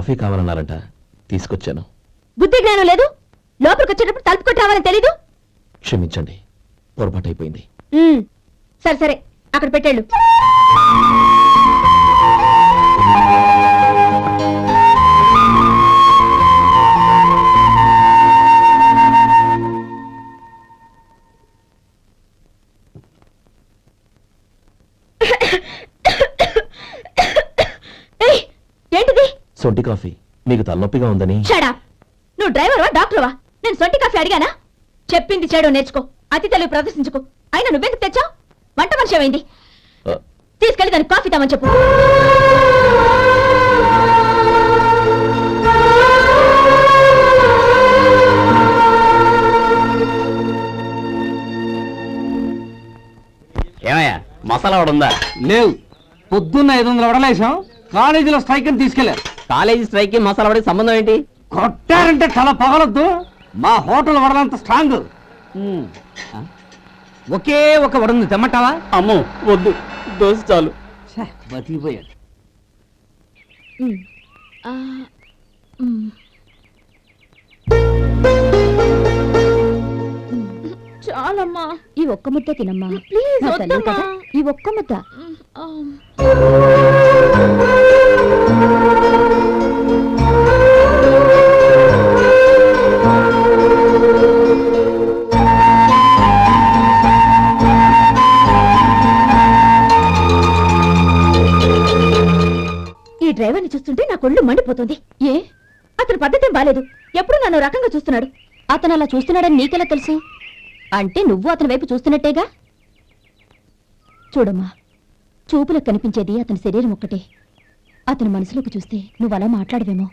Coffee కావాలన్నారంట. తీసుకొచ్చాను. బుద్ధి జ్ఞానం లేదు? లోపలికి వచ్చేటప్పుడు తలుపు కొట్టి రావాలని తెలీదు? క్షమించండి పొరపాటు అయిపోయింది ఉమ్, సరే సరే. అక్కడ పెట్టేళ్ళు. సొంటి కాఫీ. మీకు తలనొప్పిగా ఉందని. షడా నువ్వు డ్రైవర్వా డాక్టర్వా? నేను సొంటి కాఫీ అడిగానా? చెప్పింది చేయడం నేర్చుకో. అతి తెలివి ప్రదర్శించుకో. అయినా నువ్వెందుకు తెచ్చావు? వంట మనిషి ఏమైంది తీసుకెళ్ళి దానికి కాఫీ తామని చెప్పు. ఏమయ్యా మసాలా వాడు ఉందా? లేవు. పొద్దున్న ఐదు వందల వడలేసాం కాలేజీలో స్ట్రైక్ అని తీసుకెళ్ళారు కాలేజీ స్ట్రైక్కి మసాలా వాడికి సంబంధం ఏంటి? కొట్టారంటే తల పగలొద్దు. మా హోటల్ వడలంత స్ట్రాంగ్. ఒకే ఒక వడుంది తెమ్మంటావా? అమ్మో వద్దు. దోశ చాలు. బతికిపోయాడు. చాలమ్మా. ఈ ఒక్క ముద్ద తినమ్మా. ప్లీజ్ ఈ ఒక్క ముద్ద. ఈ డ్రైవర్ని చూస్తుంటే నా కొళ్ళు మండిపోతుంది. ఏ? అతని పద్ధతి బాలేదు. ఎప్పుడు నన్ను రకంగా చూస్తున్నాడు. అతను అలా చూస్తున్నాడని నీకెలా తెలుసు? అంటే నువ్వు అతని వైపు చూస్తున్నట్టేగా? చూడమ్మా. చూపులకు కనిపించేది అతని శరీరం ఒక్కటే. అతని మనసులోకి చూస్తే నువ్వు అలా మాట్లాడవేమో.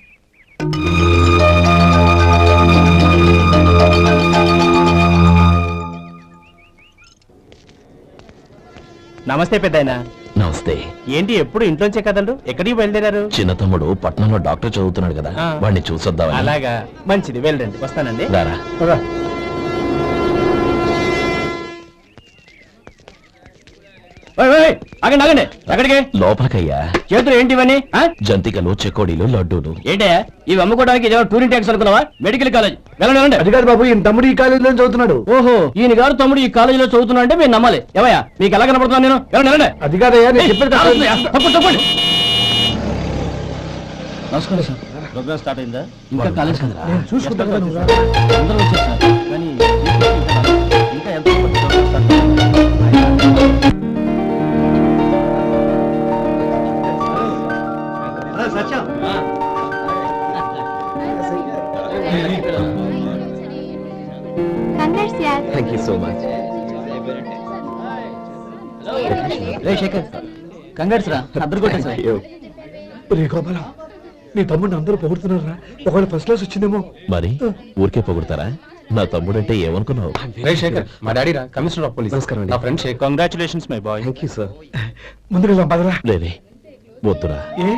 నమస్తే పెద్దాయన. నమస్తే. ఏంటి ఎప్పుడు ఇంట్లోంచే కదండు ఎక్కడికి బయలుదేరారు? చిన్న తమ్ముడు పట్నంలో డాక్టర్ చదువుతున్నాడు కదా. వాడిని చూసొద్దామని. అలాగా. మంచిది వెళ్ళండి. వస్తానండి. రారా. ఆగండి ఆగండి. ఎక్కడికి? లోపలికయ్యా. చేతులు ఏంటి ఇవన్నీ? జంతికలు చెకోడీలు లడ్డూలు. ఏంటే ఇవి అమ్ముకోవడానికి టూరింగ్ ట్యాక్స్ అనుకున్నావా? Medical college. వెళ్ళండి వెళ్ళండి. అది కాదు బాబు ఈయన తమ్ముడు ఈ కాలేజీలో చదువుతున్నాడు. ఓహో ఈయన గారు తమ్ముడు ఈ కాలేజీలో చదువుతున్నా అంటే మీరు నమ్మాలి. ఏవయ్యా మీకు ఎలా కనపడుతున్నాను నేను? వెళ్ళండి వెళ్ళండి. అది కాదయ్యా నేను ఏయ్, చెప్పేది కాదు, కాదు. తప్పండి, తప్పండి. నమస్కారం సార్. ప్రోగ్రామ్ స్టార్ట్ అయిందా? ఇంకా కాలేజ్ కదా చూసుకుంటాను. అందరూ వచ్చారు సార్ కానీ ఇంకా ఎంత థ్యాంక్ యూ సో మచ్ రే శేఖర్. కంగాట్స్ రా. అద్దరు కొట్టే సార్. రే గోపాలం. నీ తమ్ముడిని అందరూ పొగుడుతున్నారా? ఒకవేళ ఫస్ట్ క్లాస్ వచ్చిందేమో. మరి? ఊరికే పొగుడతారా? నా తమ్ముడంటే ఏమనుకున్నావు? రే శేఖర్. మా డాడీ రా. Commissioner of police. నమస్కారం. నా friend Shekhar. Congratulations my boy thank you sir ముందుకు పదరా. లేదే వద్దురా. ఏ?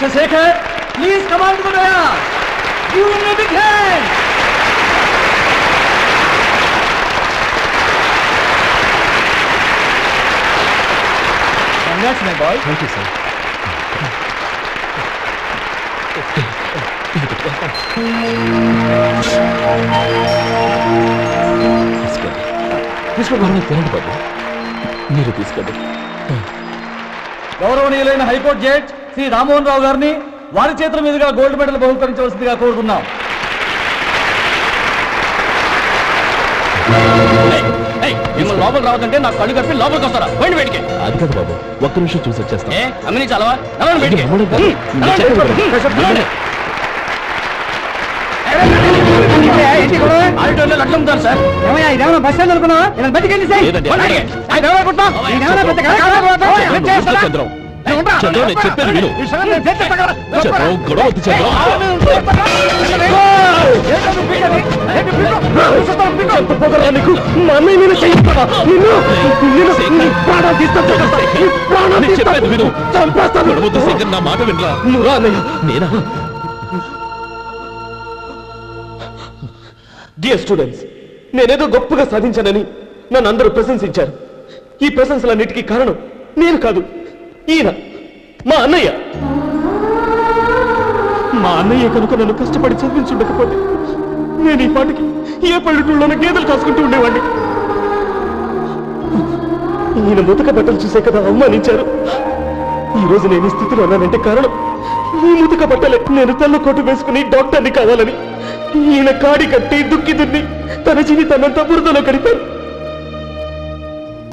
Mister Shekhar please command Give him a big hand! Congrats, my boy. Thank you sir తీసుకోండి తినండి బాబు. మీరు తీసుకోండి గౌరవనీయులైన high court judge Shri Rammohan Rao గారిని వారి చేతుల మీదుగా గోల్డ్ మెడల్ బహుకరించవలసిందిగా కోరుతున్నాం మిమ్మల్ని లోపల రావద్దంటే నాకు కళ్ళు కప్పి లోపలికి వస్తారా? పోయిన బయటికి. అది కాదు బాబు ఒక్క నిమిషం చూసి వచ్చేస్తాం. అమ్మని చాలవా? అనుకున్నావా? సార్. చంద్రం, నేను చెప్పేది విను. చంద్రం గొడవ వద్దు చంద్రం మా అన్నయ్య మీద చేయిస్తావా? నిన్ను నిన్ను నీ ప్రాణాలు తీస్తాను చూపిస్తా. నీ ప్రాణాలు నేను తీస్తాను. చెప్పేది విను. చంపేస్తాను. గొడవ వద్దు శంకర్ నా మాట వినరా? నువ్వు రా అన్నయ్య. నేనా? డియర్ స్టూడెంట్స్ నేనేదో గొప్పగా సాధించానని నన్ను అందరూ ప్రశంసించారు. ఈ ప్రశంసలన్నిటికీ కారణం నేను కాదు. ఈయన మా అన్నయ్య. మా అన్నయ్య కనుక నన్ను కష్టపడి చదివించుండకపోతే నేను ఈ పాటికి ఏ పల్లెటూళ్ళలోనూ గేదెలు కాసుకుంటూ ఉండేవాడిని ఈయన ముతక బట్టలు చూసే కదా అవమానించారు. ఈరోజు నేను ఈ స్థితిలో ఉన్నానంటే కారణం ఈ ముతక బట్టలే. నేను తెల్ల కోటు వేసుకుని డాక్టర్ని కావాలని ఈయన కాడి కట్టి దుక్కి దున్ని తన జీవితాన్నంతా బురదలో గడిపారు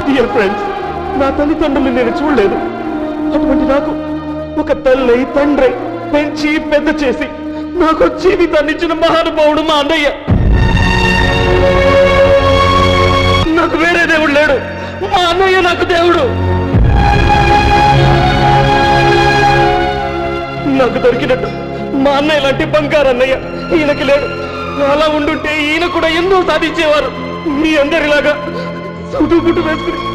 డియర్ ఫ్రెండ్స్ నా తల్లిదండ్రులు నేను చూడలేదు. అటువంటి నాకు ఒక తల్లి తండ్రి పెంచి పెద్ద చేసి నాకు జీవితాన్ని ఇచ్చిన మహానుభావుడు మా అన్నయ్య. నాకు వేరే దేవుడు లేడు. మా అన్నయ్య నాకు దేవుడు. నాకు దొరికినట్టు మా అన్నయ్య లాంటి బంగారు అన్నయ్య ఈయనకి లేడు. అలా ఉండుంటే ఈయన కూడా ఎన్నో సాధించేవారు. మీ అందరిలాగా సుటు వేసుకుని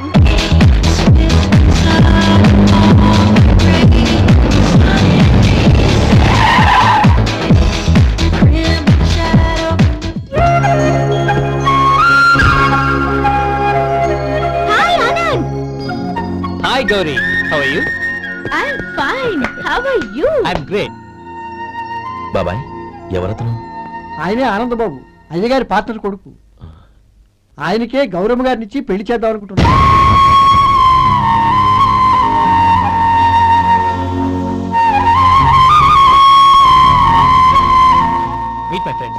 hi Gauri how are you I'm fine how are you I am great బాబాయ్ ఎవరతను? ఆయనే ఆనందబాబు అయ్యగారి పార్ట్నర్ కొడుకు. ఆయనకే గౌరమ్మ గారిని ఇచ్చి పెళ్ళి చేద్దాం అనుకుంటున్నాను. Meet my friend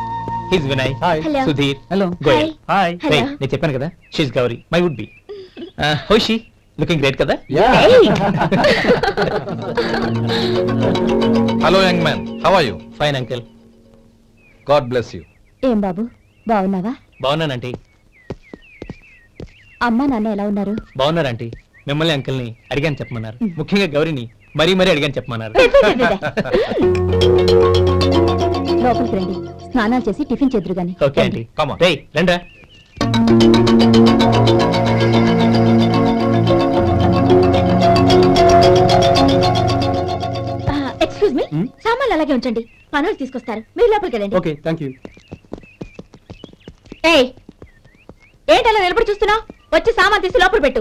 his Vinay Hello. Sudheer hello Goyal hi Hello. నేను చెప్పాను కదా. She's Gauri my would be హోషి looking great కదా? Hello young man how are you fine uncle God bless you ఏం బాబు? బాగున్నావా? బాగున్నానంటీ అమ్మా నాన్న ఎలా ఉన్నారు? బాగున్నారంటీ మిమ్మల్ని అంకిల్ని అడిగాను చెప్పమన్నారు. ముఖ్యంగా గౌరీని మరీ మరీ అడిగాను చెప్పమన్నారు. లోపలికి రండి. స్నానాలు చేసి టిఫిన్ చేద్దరు గాని. Okay aunty Come excuse me Hmm? సామాన్లు అలాగే ఉంచండి. పనులు తీసుకొస్తారు. మీరు లోపలికి వెళ్ళండి. ఓకే థ్యాంక్ యూ ఏయ్ ఏంటి అలా నిలబడి చూస్తున్నావు? వచ్చి సామాన్ తీసి లోపల పెట్టు.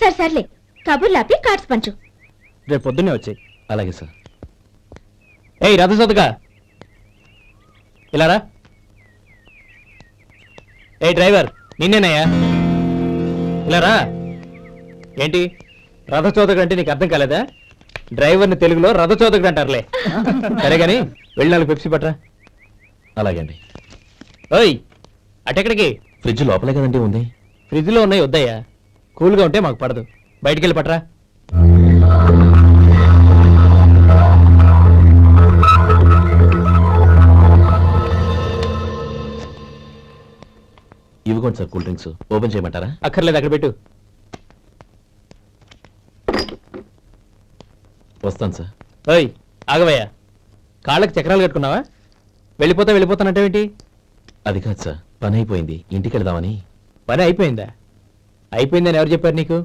సరే సర్లే. కబుర్లు ఆపి కార్డ్స్ పంచు. రేపు పొద్దున్నే వచ్చాయి. అలాగే సార్. ఏయ్ రథ సోదగా ఇలా రా. ఏ డ్రైవర్ నిన్నేనయ్యా? ఇలా రా. ఏంటి? రథచోదకుడు అంటే నీకు అర్థం కాలేదా? డ్రైవర్ని తెలుగులో రథచోదకుడు అంటారులే. సరే గాని వెళ్ళి నాలుగు పెప్సీ పట్రా అలాగే అండి. ఓయ్ అటెక్కడికి? ఫ్రిడ్జ్ లోపలే కదండి ఉంది. ఫ్రిడ్జ్లో ఉన్నాయి వద్దయ్యా. కూల్గా ఉంటే మాకు పడదు. బయటికి వెళ్ళి పట్రా. ఇవ్వకోండి సార్ కూల్ డ్రింక్స్. ఓపెన్ చేయమంటారా? అక్కర్లేదు అక్కడ పెట్టు. వస్తాను సార్. ఓయ్ ఆగవయ్యా. కాళ్ళకి చక్రాలు కట్టుకున్నావా? వెళ్ళిపోతా వెళ్ళిపోతానంటేంటి అది కాదు సార్ పని అయిపోయింది. ఇంటికి వెళదామని. పని అయిపోయిందా? అయిపోయిందని ఎవరు చెప్పారు నీకు?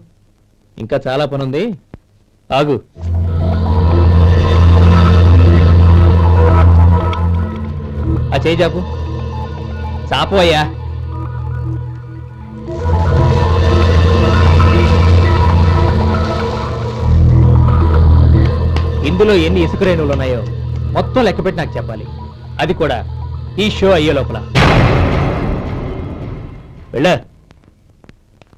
ఇంకా చాలా పని ఉంది ఆగు. ఆ చేయి చాపు. చాపు అయ్యా. ఇందులో ఎన్ని ఇసుక రేణువులు ఉన్నాయో మొత్తం లెక్కపెట్టి నాకు చెప్పాలి. అది కూడా ఈ షో అయ్యే లోపల. వెళ్ళా?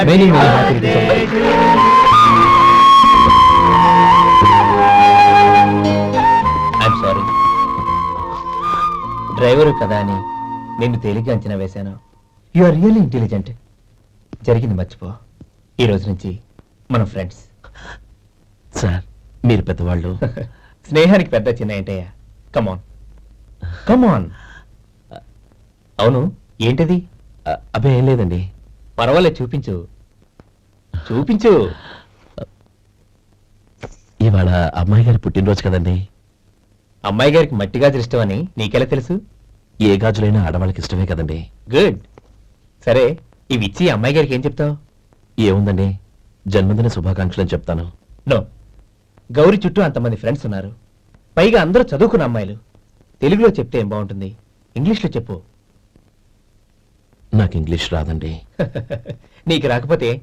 Many, many happy returns sorry. Driver కదా అని నిన్ను తేలిగ్గా అంచనా వేశాను. యు ఆర్ రియల్లీ ఇంటెలిజెంట్ జరిగింది మర్చిపో. ఈ రోజు నుంచి మనం ఫ్రెండ్స్ సార్ మీరు పెద్దవాళ్ళు. స్నేహానికి పెద్ద చిన్న ఏంటయ్యా? కమాన్ కమాన్ అవును. ఏంటది? అ- అబ్బే ఏం లేదండి. పర్వాలేదు చూపించు. చూపించు. ఇవాళ అమ్మాయి గారి పుట్టినరోజు కదండి. అమ్మాయి గారికి మట్టి గాజులు ఇష్టం అని నీకెలా తెలుసు? ఏ గాజులైనా ఆడవాళ్ళకి ఇష్టమే కదండి. గుడ్. సరే ఇవి ఇచ్చి అమ్మాయి గారికి ఏం చెప్తావు? ఏముందండి? జన్మదిన శుభాకాంక్షలు అని చెప్తాను. నో. గౌరి చుట్టూ అంతమంది ఫ్రెండ్స్ ఉన్నారు. పైగా అందరూ చదువుకున్న అమ్మాయిలు. తెలుగులో చెప్తే ఏం బాగుంటుంది? ఇంగ్లీష్లో చెప్పు. నాకు ఇంగ్లీష్ రాదండి. నీకు రాకపోతే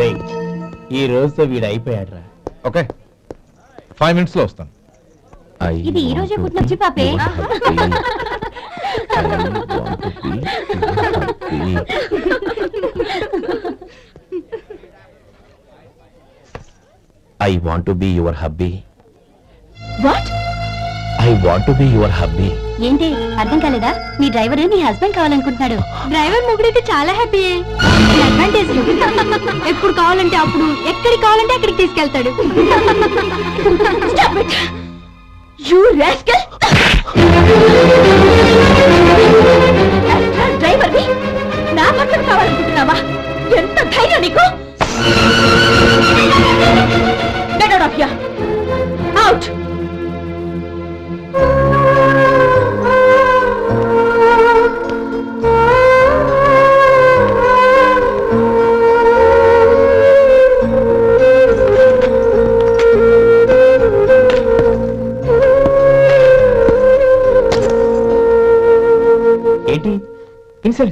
ఈ రోజుతో వీడు అయిపోయాడ్రా. ఓకే. ఫైవ్ మినిట్స్లో వస్తాను. ఇది ఈ రోజే పుట్టినొచ్చి పాపే. I want to be your hubby what I want to be your hubby ఏంటి? అర్థం కాలేదా? మీ డ్రైవర్ నీ హస్బెండ్ కావాలనుకుంటున్నాడు. డ్రైవర్ మొగుడైతే చాలా హ్యాపీ అడ్వాంటేజ్ ఎప్పుడు కావాలంటే అప్పుడు ఎక్కడికి కావాలంటే అక్కడికి తీసుకెళ్తాడు. యూ రాస్కల్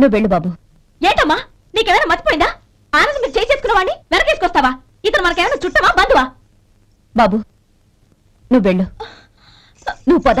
నువ్వు వెళ్ళు బాబు. ఏంటమ్మా? నీకేమైనా మర్చిపోయిందా? ఆనందం మీరు చేసేసుకున్నవాడిని వెనకేసుకొస్తావా? ఇతను మనకేమైనా చుట్టమా బంధువా? బాబు నువ్వు వెళ్ళు. నువ్వు పద.